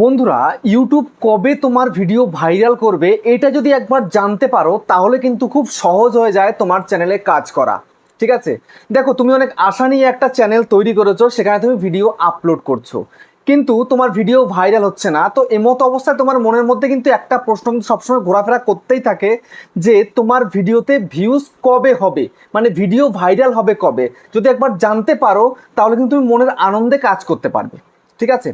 বন্ধুরা ইউটিউব কবে তোমার ভিডিও ভাইরাল করবে, এটা যদি একবার জানতে পারো, তাহলে কিন্তু খুব সহজ হয়ে যায় তোমার চ্যানেলে কাজ করা। ঠিক আছে? দেখো, তুমি অনেক আশা নিয়ে একটা চ্যানেল তৈরি করেছ, সেখানে তুমি ভিডিও আপলোড করছ। কিন্তু তোমার ভিডিও ভাইরাল হচ্ছে না, তো এমতো অবস্থায় তোমার মনের মধ্যে কিন্তু একটা প্রশ্ন কিন্তু সবসময় ঘোরাফেরা করতেই থাকে যে তোমার ভিডিওতে ভিউজ কবে হবে? মানে ভিডিও ভাইরাল হবে কবে? যদি একবার জানতে পারো, তাহলে কিন্তু তুমি মনের আনন্দে কাজ করতে পারবে। ঠিক আছে?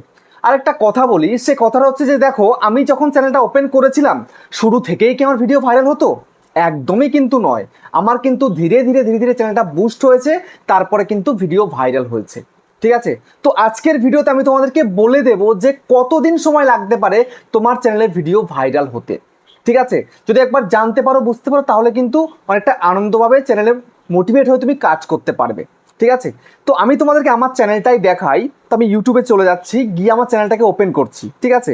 আর একটা কথা বলি, সে কথাটা হচ্ছে যে দেখো, আমি যখন চ্যানেলটা ওপেন করেছিলাম, শুরু থেকেই কি আমার ভিডিও ভাইরাল হতো? একদমই কিন্তু নয়। আমার কিন্তু ধীরে ধীরে ধীরে ধীরে চ্যানেলটা বুস্ট হয়েছে, তারপরে কিন্তু ভিডিও ভাইরাল হয়েছে। ঠিক আছে? তো আজকের ভিডিওতে আমি তোমাদেরকে বলে দেব যে কতদিন সময় লাগতে পারে তোমার চ্যানেলের ভিডিও ভাইরাল হতে। ঠিক আছে? যদি একবার জানতে পারো, বুঝতে পারো, তাহলে কিন্তু অনেকটা আনন্দভাবে চ্যানেলে মোটিভেট হয়ে তুমি কাজ করতে পারবে। ঠিক আছে? তো আমি তোমাদেরকে আমার চ্যানেলটাই দেখাই, তো আমি ইউটিউবে চলে যাচ্ছি, গিয়ে আমার চ্যানেলটাকে ওপেন করছি, ঠিক আছে?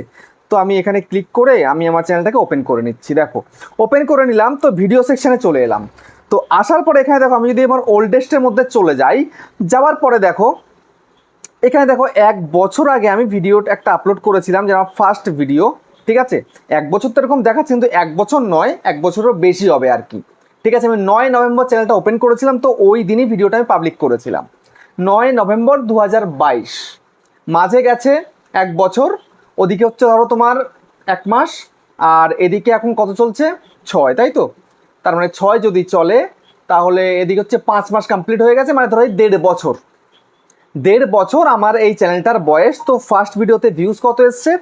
তো আমি এখানে ক্লিক করে আমি আমার চ্যানেলটাকে ওপেন করে নিচ্ছি, দেখো। ওপেন করে নিলাম, তো ভিডিও সেকশানে চলে এলাম। তো আসার পরে এখানে দেখো, আমি যদি আমার ওল্ডেস্টের মধ্যে চলে যাই, যাওয়ার পরে দেখো, এখানে দেখো, এক বছর আগে আমি ভিডিও একটা আপলোড করেছিলাম যে আমার ফার্স্ট ভিডিও ঠিক আছে? এক বছর তো এরকম দেখাচ্ছে, কিন্তু এক বছর নয়, এক বছরও বেশি হবে আর কি। ঠিক আছে, আমি নয় নভেম্বর চ্যানেলটা ওপেন করেছিলাম, তো ওই দিনই ভিডিওটা আমি পাবলিক করেছিলাম। নয় নভেম্বর দু হাজার বাইশ, মাঝে গেছে এক বছর, ওদিকে হচ্ছে ধরো তোমার এক মাস, আর এদিকে এখন কত চলছে? ছয়, তাই তো? তার মানে ছয় যদি চলে, তাহলে এদিকে হচ্ছে পাঁচ মাস কমপ্লিট হয়ে গেছে মানে ধরো এই দেড় বছর। দেড় বছর আমার এই চ্যানেলটার বয়স, তো ফার্স্ট ভিডিওতে ভিউজ কত এসছে?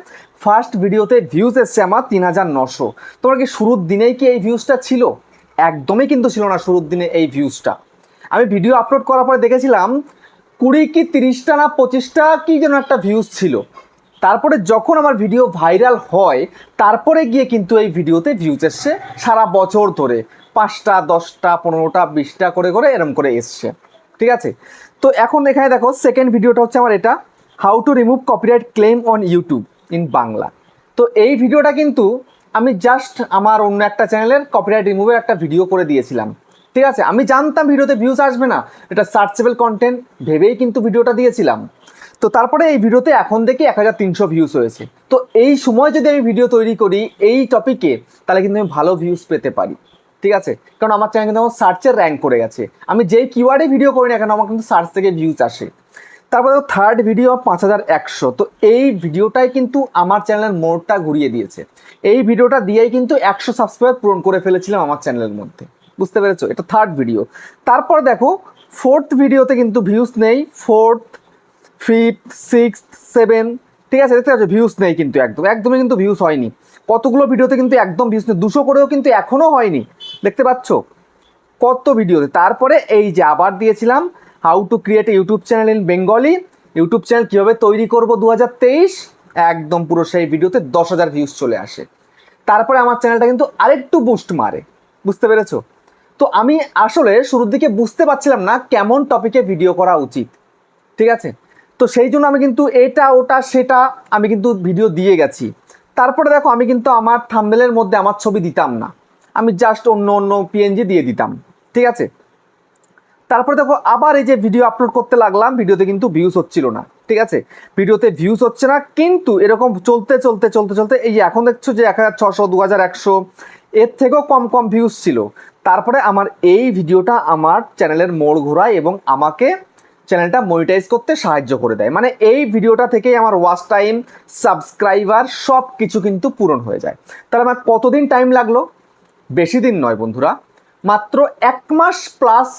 ফার্স্ট ভিডিওতে ভিউজ এসছে আমার তিন হাজার নশো। তোমার কি শুরুর দিনেই কি এই ভিউজটা ছিল? একদমই কিন্তু ছিল না শুরুর দিনে এই ভিউজটা আমি ভিডিও আপলোড করার পরে দেখেছিলাম, কুড়ি কি তিরিশটা না পঁচিশটা কি যেন একটা ভিউজ ছিল। তারপরে যখন আমার ভিডিও ভাইরাল হয়, তারপরে গিয়ে কিন্তু এই ভিডিওতে ভিউজ এসছে সারা বছর ধরে। পাঁচটা, দশটা, পনেরোটা, বিশটা করে করে এরম করে এসছে। ঠিক আছে? তো এখন এখানে দেখো সেকেন্ড ভিডিওটা হচ্ছে আমার এটা how to remove copyright claim on YouTube in Bangla তো এই ভিডিওটা কিন্তু আমি জাস্ট আমার অন্য একটা চ্যানেলের কপিরাইট রিমুভের একটা ভিডিও করে দিয়েছিলাম। ঠিক আছে? আমি জানতাম ভিডিওতে ভিউজ আসবে না। এটা সার্চেবল কন্টেন্ট ভেবেই কিন্তু ভিডিওটা দিয়েছিলাম। তো তারপরে এই ভিডিওতে এখন দেখি এক হাজার তিনশো ভিউজ হয়েছে। তো এই সময় যদি আমি ভিডিও তৈরি করি এই টপিকে তাহলে কিন্তু আমি ভালো ভিউজ পেতে পারি। ঠিক আছে? কারণ আমার চ্যানেল কিন্তু আমার সার্চের র্যাঙ্ক করে গেছে। আমি যেই কিওয়ার্ডে ভিডিও করি না কেন, আমার কিন্তু সার্চ থেকে ভিউজ আসে। তারপরে থার্ড ভিডিও পাঁচ হাজার একশো। তো এই ভিডিওটাই কিন্তু আমার চ্যানেলের মোড়টা ঘুরিয়ে দিয়েছে। এই ভিডিওটা দিয়েই কিন্তু একশো সাবস্ক্রাইব পূরণ করে ফেলেছিলাম আমার চ্যানেলের মধ্যে। বুঝতে পেরেছ? এটা থার্ড ভিডিও তারপর দেখো ফোর্থ ভিডিওতে কিন্তু ভিউজ নেই। ফোর্থ ফিফথ সিক্স সেভেন ঠিক আছে? দেখতে পাচ্ছ ভিউজ নেই কিন্তু একদম। একদমই কিন্তু ভিউজ হয়নি। কতগুলো ভিডিওতে কিন্তু একদম ভিউজ নেই। দুশো করেও কিন্তু এখনও হয়নি। দেখতে পাচ্ছ? কত ভিডিওতে তারপরে এই যে আবার দিয়েছিলাম how to create YouTube channel in Bengali. YouTube channel কীভাবে তৈরি করব দু হাজার তেইশ? একদম পুরো সেই ভিডিওতে দশ হাজার ভিউজ চলে আসে। তারপরে আমার চ্যানেলটা কিন্তু আরেকটু বুস্ট মারে। বুঝতে পেরেছ? তো আমি আসলে শুরুর দিকে বুঝতে পারছিলাম না কেমন টপিকে ভিডিও করা উচিত। ঠিক আছে? তো সেই জন্য আমি কিন্তু এটা, ওটা, সেটা আমি কিন্তু ভিডিও দিয়ে গেছি। তারপরে দেখো, আমি কিন্তু আমার থাম্বেলের মধ্যে আমার ছবি দিতাম না। আমি জাস্ট অন্য অন্য পিএনজি দিয়ে দিতাম। ঠিক আছে? তারপরে দেখো, আবার এই যে ভিডিও আপলোড করতে লাগলাম ভিডিওতে কিন্তু ভিউজ হচ্ছিল না, ঠিক আছে? ভিডিওতে ভিউজ হচ্ছে না, কিন্তু এরকম চলতে চলতে চলতে চলতে এই এখন দেখছ যে এক হাজার ছশো, দু হাজার একশো, এর থেকেও কম কম ভিউজ ছিল। তারপরে আমার এই ভিডিওটা আমার চ্যানেলের মোড় ঘোরায় এবং আমাকে চ্যানেলটা মনিটাইজ করতে সাহায্য করে দেয়। মানে এই ভিডিওটা থেকেই আমার ওয়াচ টাইম সাবস্ক্রাইবার সব কিছু কিন্তু পূরণ হয়ে যায়। তাহলে আমার কতদিন টাইম লাগল? বেশি দিন নয় বন্ধুরা, মাত্র এক মাস প্লাস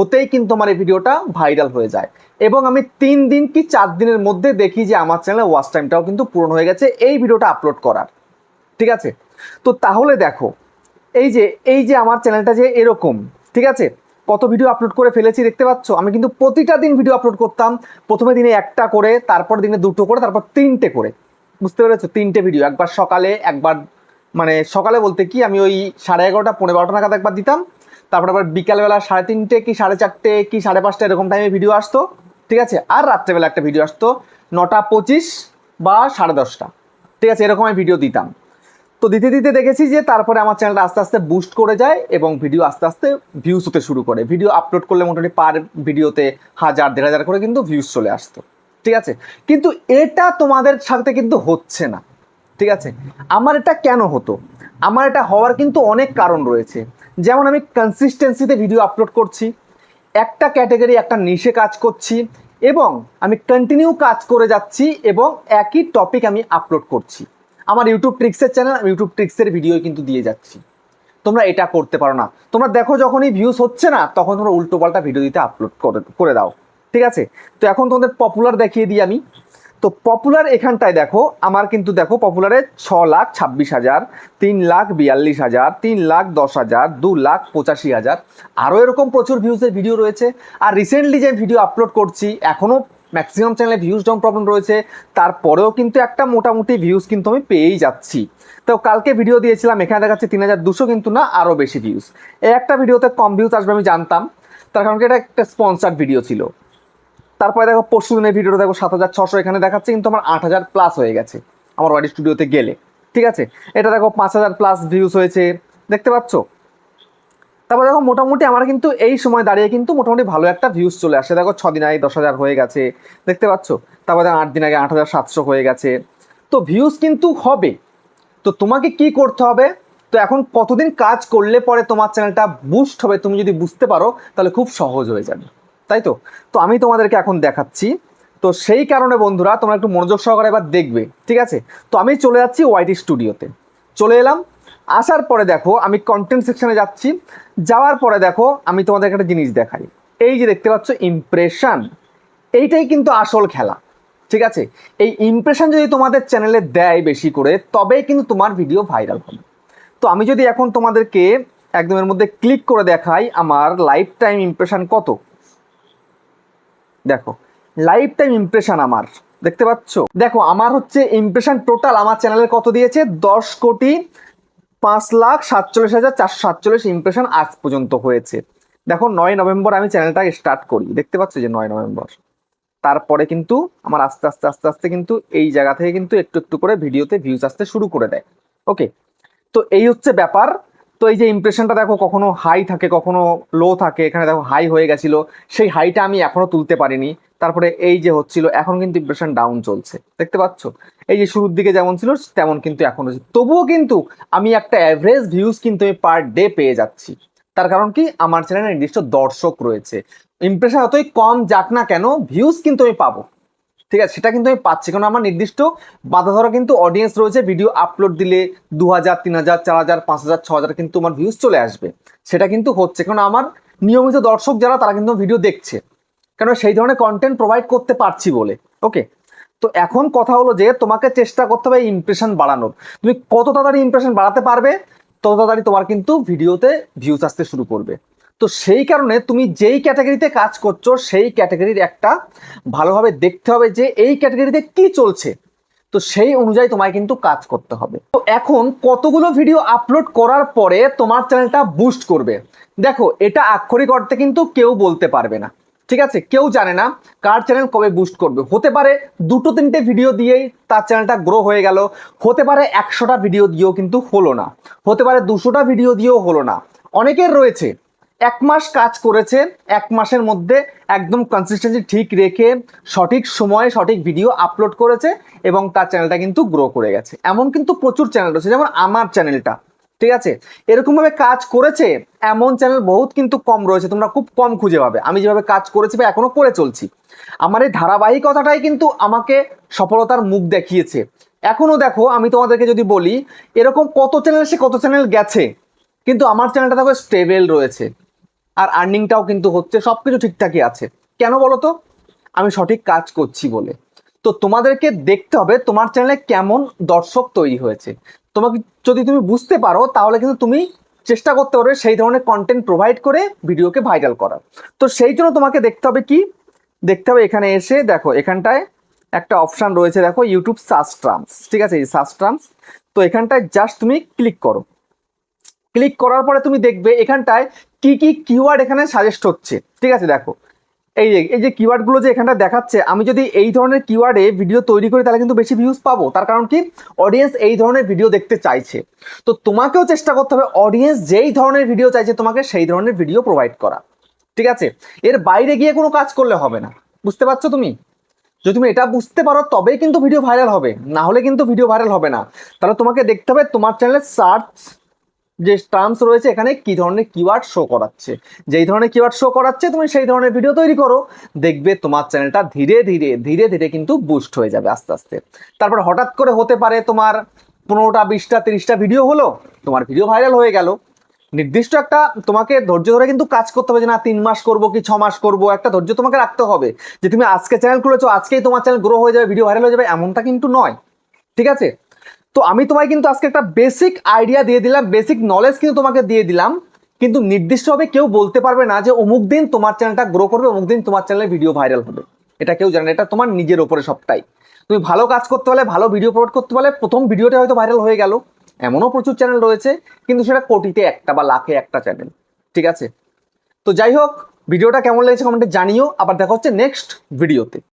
হতেই কিন্তু আমার এই ভিডিওটা ভাইরাল হয়ে যায়। এবং আমি তিন দিন কি চার দিনের মধ্যে দেখি যে আমার চ্যানেলে ওয়াচ টাইমটাও কিন্তু পূরণ হয়ে গেছে, এই ভিডিওটা আপলোড করার। ঠিক আছে? তো তাহলে দেখো, এই যে এই যে আমার চ্যানেলটা যে এরকম, ঠিক আছে? কত ভিডিও আপলোড করে ফেলেছি দেখতে পাচ্ছ? আমি কিন্তু প্রতিটা দিন ভিডিও আপলোড করতাম। প্রথমে দিনে একটা করে, তারপর দিনে দুটো করে, তারপর তিনটে করে। বুঝতে পেরেছ? তিনটে ভিডিও, একবার সকালে, একবার মানে সকালে বলতে কি, আমি ওই সাড়ে এগারোটা, পনেরো বারোটা নাগাদ একবার দিতাম। তারপর আবার বিকালবেলা সাড়ে তিনটে কি সাড়ে চারটে কি সাড়ে পাঁচটা এরকম টাইমে ভিডিও আসতো, ঠিক আছে? আর রাত্রেবেলা একটা ভিডিও আসতো নটা পঁচিশ বা সাড়ে দশটা, ঠিক আছে? এরকম আমি ভিডিও দিতাম। তো দিতে দিতে দেখেছি যে তারপরে আমার চ্যানেলটা আস্তে আস্তে বুস্ট করে যায় এবং ভিডিও আস্তে আস্তে ভিউজ হতে শুরু করে। ভিডিও আপলোড করলে মোটামুটি পার ভিডিওতে হাজার, দেড় হাজার করে কিন্তু ভিউজ চলে আসতো, ঠিক আছে? কিন্তু এটা তোমাদের সাথে কিন্তু হচ্ছে না, ঠিক আছে? আমার এটা কেন হতো? আমার এটা হওয়ার কিন্তু অনেক কারণ রয়েছে। যেমন আমি কনসিস্টেন্সিতে ভিডিও আপলোড করছি, একটা ক্যাটাগরি একটা নিশে কাজ করছি এবং আমি কন্টিনিউ কাজ করে যাচ্ছি এবং একই টপিক আমি আপলোড করছি। আমার ইউটিউব ট্রিক্সের চ্যানেল আমি ইউটিউব ট্রিক্সের ভিডিও কিন্তু দিয়ে যাচ্ছি। তোমরা এটা করতে পারো না। তোমরা দেখো যখনই ভিউজ হচ্ছে না, তখন তোমরা উল্টো পাল্টা ভিডিও দিতে আপলোড করে করে দাও। ঠিক আছে? তো এখন তোমাদের পপুলার দেখিয়ে দিই আমি। তো পপুলার এখানটায় দেখো, আমার কিন্তু দেখো পপুলারে ছ লাখ ছাব্বিশ হাজার, তিন লাখ বিয়াল্লিশ হাজার, তিন লাখ দশ হাজার, দু লাখ পঁচাশি হাজার। আরও এরকম প্রচুর ভিউজের ভিডিও রয়েছে। আর রিসেন্টলি যে ভিডিও আপলোড করছি, এখনও ম্যাক্সিমাম চ্যানেলে ভিউজ ডাউন প্রবলেম রয়েছে। তারপরেও কিন্তু একটা মোটামুটি ভিউজ কিন্তু আমি পেয়েই যাচ্ছি। তো কালকে ভিডিও দিয়েছিলাম, এখানে দেখাচ্ছে তিন হাজার দুশো কিন্তু না, আরও বেশি ভিউজ এই একটা ভিডিওতে কম ভিউজ আসবে আমি জানতাম। তার কারণ এটা একটা স্পন্সার্ড ভিডিও ছিল। তারপরে দেখো, পরশু দিনের ভিডিওটা দেখো, সাত হাজার ছশো এখানে দেখাচ্ছে, কিন্তু আমার আট হাজার প্লাস হয়ে গেছে আমার ওয়াইড স্টুডিওতে গেলে। ঠিক আছে? এটা দেখো, পাঁচ হাজার প্লাস ভিউজ হয়েছে। দেখতে পাচ্ছ? তারপর দেখো, মোটামুটি আমার কিন্তু এই সময় দাঁড়িয়ে কিন্তু মোটামুটি ভালো একটা ভিউজ চলে আসে। দেখো দিন আগে দশ হাজার হয়ে গেছে। দেখতে পাচ্ছ? তারপর দেখো, আট দিন আগে আট হাজার সাতশো হয়ে গেছে। তো ভিউজ কিন্তু হবে। তো তোমাকে কি করতে হবে? তো এখন কতদিন কাজ করলে পরে তোমার চ্যানেলটা বুস্ট হবে, তুমি যদি বুঝতে পারো, তাহলে খুব সহজ হয়ে যাবে। তাই তো? তো আমি তোমাদেরকে এখন দেখাচ্ছি। তো সেই কারণে বন্ধুরা, তোমরা একটু মনোযোগ সহকারে এবার দেখবে, ঠিক আছে? তো আমি চলে যাচ্ছি ওয়াইটি স্টুডিওতে চলে এলাম। আসার পরে দেখো, আমি কন্টেন্ট সেকশনে যাচ্ছি। যাওয়ার পরে দেখো, আমি তোমাদেরকে একটা জিনিস দেখাই। এই যে দেখতে পাচ্ছ ইমপ্রেশন এইটাই কিন্তু আসল খেলা, ঠিক আছে? এই ইমপ্রেশন যদি তোমাদের চ্যানেলে দেয় বেশি করে, তবেই কিন্তু তোমার ভিডিও ভাইরাল হবে। তো আমি যদি এখন তোমাদেরকে একদম এর মধ্যে ক্লিক করে দেখাই, আমার লাইফ টাইম ইমপ্রেশন কত? দেখো লাইফ টাইম ইমপ্রেশন আমার, দেখতে পাচ্ছ? দেখো, আমার হচ্ছে ইমপ্রেশন টোটাল আমার চ্যানেলে কত দিয়েছে? দশ কোটি পাঁচ লাখ সাতচল্লিশ হাজার চারশো সাতচল্লিশ ইমপ্রেশন আজ পর্যন্ত হয়েছে। দেখো, নয় নভেম্বর আমি চ্যানেলটা স্টার্ট করি, দেখতে পাচ্ছ যে নয় নভেম্বর। তারপরে কিন্তু আমার আস্তে আস্তে আস্তে আস্তে কিন্তু এই জায়গা থেকে কিন্তু একটু একটু করে ভিডিওতে ভিউজ আসতে শুরু করে দেয়। ওকে তো এই হচ্ছে ব্যাপার। তো এই যে ইমপ্রেশনটা দেখো কখনো হাই থাকে, কখনো লো থাকে, এখানে দেখো হাই হয়ে গেছিল। সেই হাইটা আমি এখনও তুলতে পারিনি। তারপরে এই যে হচ্ছিল, এখন কিন্তু ইমপ্রেশন ডাউন চলছে। দেখতে পাচ্ছ? এই যে শুরুর দিকে যেমন ছিল, তেমন কিন্তু এখন হচ্ছে। তবুও কিন্তু আমি একটা অ্যাভারেজ ভিউজ কিন্তু আমি পার ডে পেয়ে যাচ্ছি। তার কারণ কি? আমার চ্যানেলে নির্দিষ্ট দর্শক রয়েছে। ইমপ্রেশন অতই কম যাক না কেন ভিউজ কিন্তু আমি পাবো। ঠিক আছে, সেটা কিন্তু আমি পাচ্ছি। কারণ আমার নির্দিষ্ট বাধা ধরা কিন্তু অডিয়েন্স রয়েছে ভিডিও আপলোড দিলে দু হাজার তিন হাজার চার হাজার পাঁচ হাজার ছ হাজার কিন্তু আমার ভিউজ চলে আসবে। সেটা কিন্তু হচ্ছে, কারণ আমার নিয়মিত দর্শক যারা, তারা কিন্তু ভিডিও দেখছে। কেন সেই ধরনের কন্টেন্ট প্রোভাইড করতে পারছি বলে। ওকে তো এখন কথা হলো যে, তোমাকে চেষ্টা করতে হবে ইমপ্রেশন বাড়ানোর। তুমি কত তাড়াতাড়ি ইমপ্রেশন বাড়াতে পারবে, তত তাড়াতাড়ি তোমার কিন্তু ভিডিওতে ভিউজ আসতে শুরু করবে। তো সেই কারণে তুমি যেই ক্যাটাগরিতে কাজ করছ, সেই ক্যাটাগরির একটা ভালোভাবে দেখতে হবে যে এই ক্যাটাগরিতে কি চলছে। তো সেই অনুযায়ী তোমায় কিন্তু কাজ করতে হবে। তো এখন কতগুলো ভিডিও আপলোড করার পরে তোমার চ্যানেলটা বুস্ট করবে? দেখো, এটা আক্ষরিক অর্থে কিন্তু কেউ বলতে পারবে না। ঠিক আছে? কেউ জানে না কার চ্যানেল কবে বুস্ট করবে। হতে পারে দুটো তিনটে ভিডিও দিয়েই তার চ্যানেলটা গ্রো হয়ে গেল। হতে পারে একশোটা ভিডিও দিয়েও কিন্তু হলো না। হতে পারে দুশোটা ভিডিও দিয়েও হলো না। অনেকের রয়েছে। এক মাস কাজ করেছে এক মাসের মধ্যে একদম কনসিস্টেন্সি ঠিক রেখে সঠিক সময়ে সঠিক ভিডিও আপলোড করেছে এবং তার চ্যানেলটা কিন্তু গ্রো করে গেছে। এমন কিন্তু প্রচুর চ্যানেল রয়েছে, যেমন আমার চ্যানেলটা ঠিক আছে? এরকমভাবে কাজ করেছে, এমন চ্যানেল বহুত কিন্তু কম রয়েছে, তোমরা খুব কম খুঁজে পাবে। আমি যেভাবে কাজ করেছি বা এখনও করে চলছি, আমার এই ধারাবাহিকতাটাই কিন্তু আমাকে সফলতার মুখ দেখিয়েছে। এখনও দেখো, আমি তোমাদেরকে যদি বলি, এরকম কত চ্যানেল সে কত চ্যানেল গেছে, কিন্তু আমার চ্যানেলটা দেখো স্টেবেল রয়েছে। আর আর্নিংটাও কিন্তু হচ্ছে সব কিছু ঠিকঠাকই আছে। কেন বলো তো আমি সঠিক কাজ করছি বলে। তো তোমাদেরকে দেখতে হবে তোমার চ্যানেলে কেমন দর্শক তৈরি হয়েছে। তোমাকে যদি তুমি বুঝতে পারো, তাহলে কিন্তু তুমি চেষ্টা করতে পারবে সেই ধরনের কন্টেন্ট প্রোভাইড করে ভিডিওকে ভাইরাল করার। তো সেই জন্য তোমাকে দেখতে হবে কি? দেখতে হবে এখানে এসে দেখো, এখানটায় একটা অপশান রয়েছে, দেখো ইউটিউব ট্রামস ঠিক আছে, এই ট্রামস তো এখানটায় জাস্ট তুমি ক্লিক করো। ক্লিক করার পরে তুমি দেখবে এখানটায় কি কি কিওয়ার্ড এখানে সাজেস্ট হচ্ছে। ঠিক আছে, দেখো। এই যে এই যে কিওয়ার্ডগুলো যে এখানটা দেখাচ্ছে, আমি যদি এই ধরনের কিওয়ার্ডে ভিডিও তৈরি করি, তাহলে কিন্তু বেশি ভিউজ পাবো। তার কারণ কি? অডিয়েন্স এই ধরনের ভিডিও দেখতে চাইছে। তো তোমাকেও চেষ্টা করতে হবে অডিয়েন্স যেই ধরনের ভিডিও চাইছে, তোমাকে সেই ধরনের ভিডিও প্রোভাইড করা। ঠিক আছে? এর বাইরে গিয়ে কোনো কাজ করলে হবে না। বুঝতে পারছ তুমি? যদি তুমি এটা বুঝতে পারো, তবেই কিন্তু ভিডিও ভাইরাল হবে। না হলে কিন্তু ভিডিও ভাইরাল হবে না। তাহলে তোমাকে দেখতে হবে, তোমার চ্যানেলের সার্চ যে টার্মস রয়েছে এখানে কি ধরনের কিওয়ার্ড শো করাচ্ছে? যেই ধরনের কিওয়ার্ড শো করাচ্ছে, তুমি সেই ধরনের ভিডিও তৈরি করো। দেখবে তোমার চ্যানেলটা ধীরে ধীরে ধীরে ধীরে কিন্তু বুস্ট হয়ে যাবে আস্তে আস্তে। তারপর হঠাৎ করে হতে পারে তোমার পনেরোটা, বিশটা, তিরিশটা ভিডিও হলো, তোমার ভিডিও ভাইরাল হয়ে গেল। নির্দিষ্ট একটা তোমাকে ধৈর্য ধরে কিন্তু কাজ করতে হবে যে না, তিন মাস করব কি, ছ মাস করব, একটা ধৈর্য তোমাকে রাখতে হবে। যে তুমি আজকে চ্যানেল খুলেছো, আজকেই তোমার চ্যানেল গ্রো হয়ে যাবে ভিডিও ভাইরাল হয়ে যাবে, এমনটা কিন্তু নয়। ঠিক আছে? তো আমি তোমায় কিন্তু আজকে একটা বেসিক আইডিয়া দিয়ে দিলাম বেসিক নলেজ কিন্তু তোমাকে দিয়ে দিলাম। কিন্তু নির্দিষ্টভাবে কেউ বলতে পারবে না যে অমুক দিন তোমার চ্যানেলটা গ্রো করবে, অমুক দিন তোমার চ্যানেলে ভিডিও ভাইরাল হবে। এটা কেউ জানে এটা তোমার নিজের ওপরে সবটাই। তুমি ভালো কাজ করতে পারলে, ভালো ভিডিও আপলোড করতে পারলে, প্রথম ভিডিওটা হয়তো ভাইরাল হয়ে গেল। এমনও প্রচুর চ্যানেল রয়েছে, কিন্তু সেটা কোটিতে একটা বা লাখে একটা চ্যানেল ঠিক আছে? তো যাই হোক ভিডিওটা কেমন লেগেছে কমেন্টে জানিও। আবার দেখা হচ্ছে নেক্সট ভিডিওতে